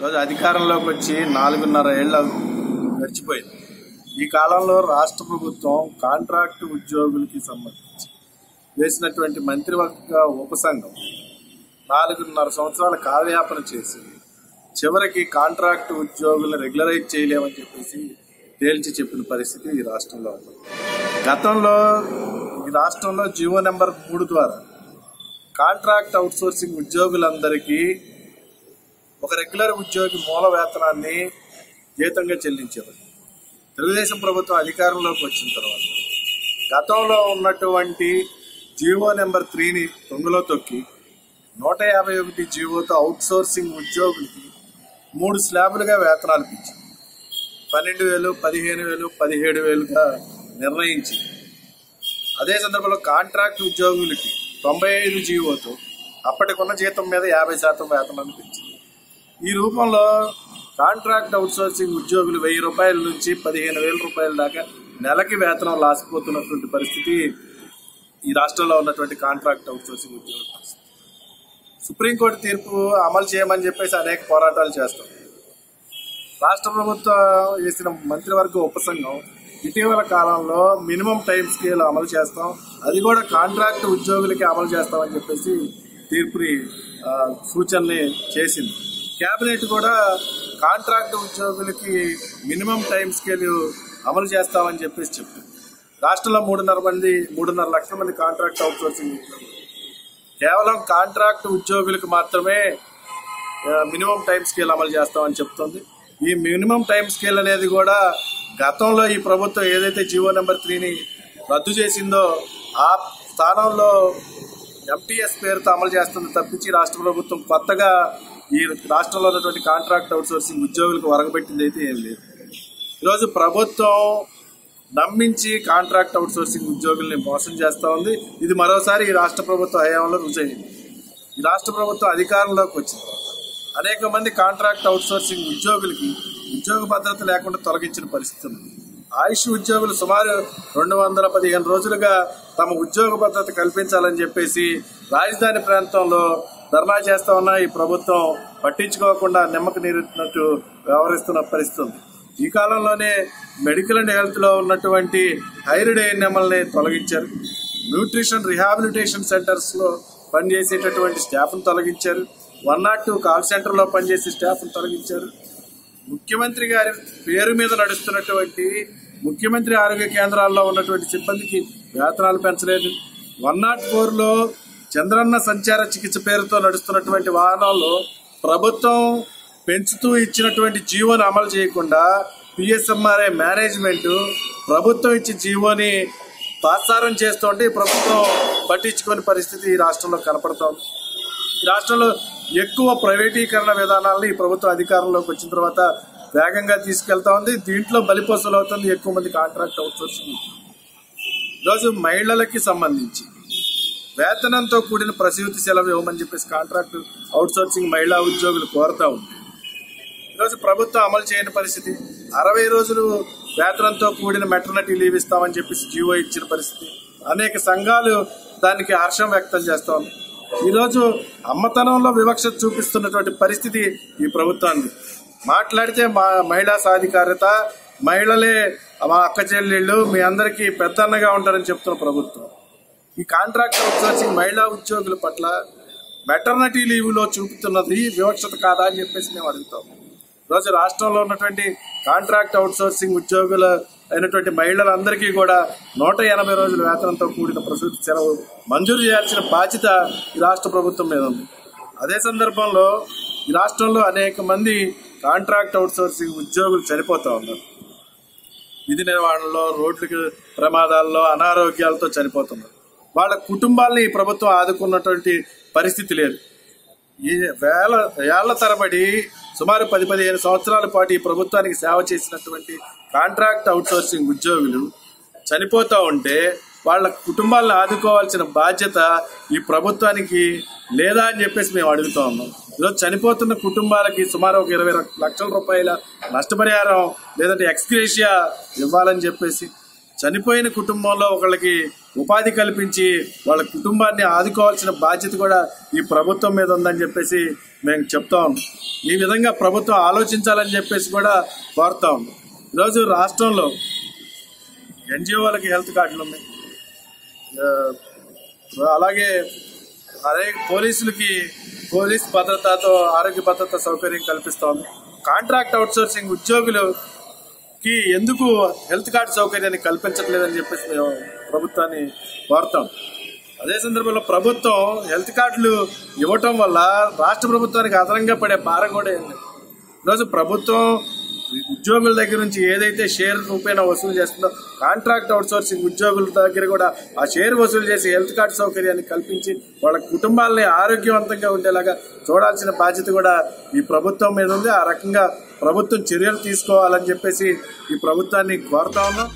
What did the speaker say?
వచ్చి నాలుగున్నర ఏళ్ళ గడిచిపోయింది. ఈ కాలంలో రాష్ట్ర ప్రభుత్వం కాంట్రాక్టు ఉద్యోగులకి సంబంధించి వేసినటువంటి మంత్రివర్గ ఉపసంఘం నాలుగున్నర సంవత్సరాల కాలయాపన చేసి చివరికి కాంట్రాక్ట్ ఉద్యోగులను రెగ్యులరైజ్ చేయలేమని చెప్పేసి తేల్చి చెప్పిన పరిస్థితి ఈ రాష్ట్రంలో ఉంది. గతంలో ఈ రాష్ట్రంలో జియో నెంబర్ మూడు ద్వారా కాంట్రాక్ట్ అవుట్సోర్సింగ్ ఉద్యోగులందరికీ ఒక రెగ్యులర్ ఉద్యోగి మూల వేతనాన్ని జీతంగా చెల్లించేవారు తెలుగుదేశం ప్రభుత్వం అధికారంలోకి వచ్చిన తర్వాత గతంలో ఉన్నటువంటి జీవో నెంబర్ త్రీని తొంగులో తొక్కి నూట యాభై ఒకటి జీవోతో అవుట్సోర్సింగ్ ఉద్యోగులకి మూడు స్లాబులుగా వేతనాలు పెంచింది పన్నెండు వేలు పదిహేను వేలు పదిహేడు వేలుగా నిర్ణయించి అదే సందర్భంలో కాంట్రాక్ట్ ఉద్యోగులకి తొంభై ఐదు జీవోతో అప్పటికున్న జీతం మీద యాభై శాతం వేతనాన్ని పెంచింది. ఈ రూపంలో కాంట్రాక్ట్ అవుట్సోర్సింగ్ ఉద్యోగులు వెయ్యి రూపాయల నుంచి పదిహేను వేల రూపాయల దాకా నెలకి వేతనం లాసిపోతున్నటువంటి పరిస్థితి ఈ రాష్ట్రంలో ఉన్నటువంటి కాంట్రాక్ట్ అవుట్సోర్సింగ్ ఉద్యోగుల పరిస్థితి. సుప్రీంకోర్టు తీర్పు అమలు చేయమని చెప్పేసి అనేక పోరాటాలు చేస్తాం. రాష్ట్ర ప్రభుత్వం చేసిన మంత్రివర్గ ఉపసంఘం ఇటీవల కాలంలో మినిమం టైం స్కేల్ అమలు చేస్తాం. అది కూడా కాంట్రాక్ట్ ఉద్యోగులకి అమలు చేస్తామని చెప్పేసి తీర్పుని సూచనని చేసింది. కేబినెట్ కూడా కాంట్రాక్ట్ ఉద్యోగులకి మినిమం టైం స్కేల్ అమలు చేస్తామని చెప్పేసి చెప్తుంది రాష్ట్రంలో మూడున్నర మంది మూడున్నర లక్షల మంది కాంట్రాక్ట్ అవుట్సోర్సింగ్ కేవలం కాంట్రాక్ట్ ఉద్యోగులకు మాత్రమే మినిమం టైం స్కేల్ అమలు చేస్తామని చెప్తుంది. ఈ మినిమం టైం స్కేల్ అనేది కూడా గతంలో ఈ ప్రభుత్వం ఏదైతే జీవో నెంబర్ త్రీని రద్దు చేసిందో ఆ స్థానంలో ఎంటీఎస్ పేరుతో అమలు చేస్తుంది తప్పించి రాష్ట్ర ప్రభుత్వం కొత్తగా ఈ రాష్ట్రంలో ఉన్నటువంటి కాంట్రాక్ట్ అవుట్సోర్సింగ్ ఉద్యోగులకు వరగబెట్టింది అయితే ఏం లేదు. ఈరోజు ప్రభుత్వం నమ్మించి కాంట్రాక్ట్ అవుట్సోర్సింగ్ ఉద్యోగుల్ని మోసం చేస్తూ ఉంది. ఇది మరోసారి ఈ రాష్ట్ర ప్రభుత్వ హయాంలో రుజైంది ఈ రాష్ట్ర ప్రభుత్వం అధికారంలోకి వచ్చింది. అనేక మంది కాంట్రాక్ట్ అవుట్సోర్సింగ్ ఉద్యోగులకి ఉద్యోగ భద్రత లేకుండా తొలగించిన పరిస్థితి ఉంది. ఆయుష్ ఉద్యోగులు సుమారు రెండు వందల పదిహేను రోజులుగా తమ ఉద్యోగ భద్రత కల్పించాలని చెప్పేసి రాజధాని ప్రాంతంలో ధర్నా చేస్తా ఉన్న ఈ ప్రభుత్వం పట్టించుకోకుండా నిమ్మక నీరున్నట్టు వ్యవహరిస్తున్న పరిస్థితి ఈ కాలంలోనే మెడికల్ అండ్ హెల్త్లో ఉన్నటువంటి హైరిడ్ ఎన్ఎంఎల్ని తొలగించారు. న్యూట్రిషన్ రిహాబిలిటేషన్ సెంటర్స్లో పనిచేసేటటువంటి స్టాఫ్ను తొలగించారు. వన్ నాట్ టూ కాల్ సెంటర్లో పనిచేసే స్టాఫ్ను తొలగించారు. ముఖ్యమంత్రి గారి పేరు మీద నడుస్తున్నటువంటి ముఖ్యమంత్రి ఆరోగ్య కేంద్రాల్లో ఉన్నటువంటి సిబ్బందికి వేతనాలు పెంచలేదు. వన్ నాట్ ఫోర్లో చంద్రన్న సంచార చికిత్స పేరుతో నడుస్తున్నటువంటి వాహనాల్లో ప్రభుత్వం పెంచుతూ ఇచ్చినటువంటి జీవోని అమలు చేయకుండా పిఎస్ఎంఆర్ఏ మేనేజ్మెంట్ ప్రభుత్వం ఇచ్చే జీవోని తాత్సారం చేస్తుంటే ప్రభుత్వం పట్టించుకునే పరిస్థితి ఈ రాష్ట్రంలో కనపడుతోంది. ఈ రాష్ట్రంలో ఎక్కువ ప్రైవేటీకరణ విధానాలను ఈ ప్రభుత్వం అధికారంలోకి వచ్చిన తర్వాత వేగంగా తీసుకెళ్తా ఉంది దీంట్లో బలిపసులు అవుతుంది ఎక్కువ మంది కాంట్రాక్ట్ అవుట్సోర్సింగ్ ఈరోజు మహిళలకి సంబంధించి వేతనంతో కూడిన ప్రసూతి సెలవు ఇవ్వమని చెప్పేసి కాంట్రాక్ట్ అవుట్సోర్సింగ్ మహిళా ఉద్యోగులు కోరుతా ఉంది. ఈరోజు ప్రభుత్వం అమలు చేయని పరిస్థితి. అరవై రోజులు వేతనంతో కూడిన మెటర్నిటీ లీవ్ ఇస్తామని చెప్పేసి జీవో ఇచ్చిన పరిస్థితి. అనేక సంఘాలు దానికి హర్షం వ్యక్తం చేస్తా ఈరోజు అమ్మతనంలో వివక్ష చూపిస్తున్నటువంటి పరిస్థితి ఈ ప్రభుత్వాన్ని మాట్లాడితే మా మహిళా సాధికారత మహిళలే మా అక్క చెల్లెళ్ళు మీ అందరికీ పెద్దన్నగా ఉంటారని చెప్తున్న ప్రభుత్వం. ఈ కాంట్రాక్ట్ అవుట్సోర్సింగ్ మహిళా ఉద్యోగుల పట్ల మెటర్నిటీ లీవ్లో చూపుతున్నది వివక్షత కాదా అని చెప్పేసి మేము అడుగుతాం. ఈరోజు రాష్ట్రంలో ఉన్నటువంటి కాంట్రాక్ట్ అవుట్సోర్సింగ్ ఉద్యోగుల అయినటువంటి మహిళలందరికీ కూడా నూట ఎనభై రోజుల వేతనంతో కూడిన ప్రసూతి సెలవు మంజూరు చేయాల్సిన బాధ్యత ఈ రాష్ట్ర ప్రభుత్వం మీద ఉంది. అదే సందర్భంలో ఈ రాష్ట్రంలో అనేక మంది కాంట్రాక్ట్ అవుట్సోర్సింగ్ ఉద్యోగులు చనిపోతూ ఉన్నారు. విధి నిర్వహణలో రోడ్లకి ప్రమాదాల్లో అనారోగ్యాలతో చనిపోతున్నారు. వాళ్ళ కుటుంబాలని ఈ ప్రభుత్వం ఆదుకున్నటువంటి పరిస్థితి లేదు. ఈ వేల ఏళ్ళ తరబడి సుమారు పది పదిహేను సంవత్సరాల పాటు ఈ ప్రభుత్వానికి సేవ చేసినటువంటి కాంట్రాక్ట్ అవుట్సోర్సింగ్ ఉద్యోగులు చనిపోతూ ఉంటే వాళ్ళ కుటుంబాలను ఆదుకోవాల్సిన బాధ్యత ఈ ప్రభుత్వానికి లేదా అని చెప్పేసి మేము అడుగుతా ఉన్నాం. ఈరోజు చనిపోతున్న కుటుంబాలకి సుమారు ఒక ఇరవై లక్షల రూపాయల నష్టపరిహారం లేదంటే ఎక్స్గ్రేషియా ఇవ్వాలని చెప్పేసి చనిపోయిన కుటుంబంలో ఒకళ్ళకి ఉపాధి కల్పించి వాళ్ళ కుటుంబాన్ని ఆదుకోవాల్సిన బాధ్యత కూడా ఈ ప్రభుత్వం మీద ఉందని చెప్పేసి మేము చెప్తాం. ఈ విధంగా ప్రభుత్వం ఆలోచించాలని చెప్పేసి కూడా కోరుతాం. ఈరోజు రాష్ట్రంలో ఎన్జిఓలకి హెల్త్ కార్డులు ఉన్నాయి. అలాగే అదే పోలీసులకి పోలీస్ భద్రతతో ఆరోగ్య భద్రత సౌకర్యం కల్పిస్తోంది కాంట్రాక్ట్ అవుట్సోర్సింగ్ కి ఎందుకు హెల్త్ కార్డు సౌకర్యాన్ని కల్పించట్లేదని చెప్పేసి మేము ప్రభుత్వాన్ని కోరుతాం. అదే సందర్భంలో ప్రభుత్వం హెల్త్ కార్డులు ఇవ్వటం వల్ల రాష్ట్ర ప్రభుత్వానికి అదనంగా పడే భారం కూడా ఏం ఈరోజు ప్రభుత్వం ఉద్యోగుల దగ్గర నుంచి ఏదైతే షేర్ రూపేణా వసూలు చేస్తుందో కాంట్రాక్ట్ అవుట్సోర్సింగ్ ఉద్యోగుల దగ్గర కూడా ఆ షేర్ వసూలు చేసి హెల్త్ కార్డ్ సౌకర్యాన్ని కల్పించి వాళ్ళ కుటుంబాలని ఆరోగ్యవంతంగా ఉండేలాగా చూడాల్సిన బాధ్యత కూడా ఈ ప్రభుత్వం మీద ఉంది. ఆ రకంగా ప్రభుత్వం చర్యలు తీసుకోవాలని చెప్పేసి ఈ ప్రభుత్వాన్ని కోరుతా ఉన్నాం.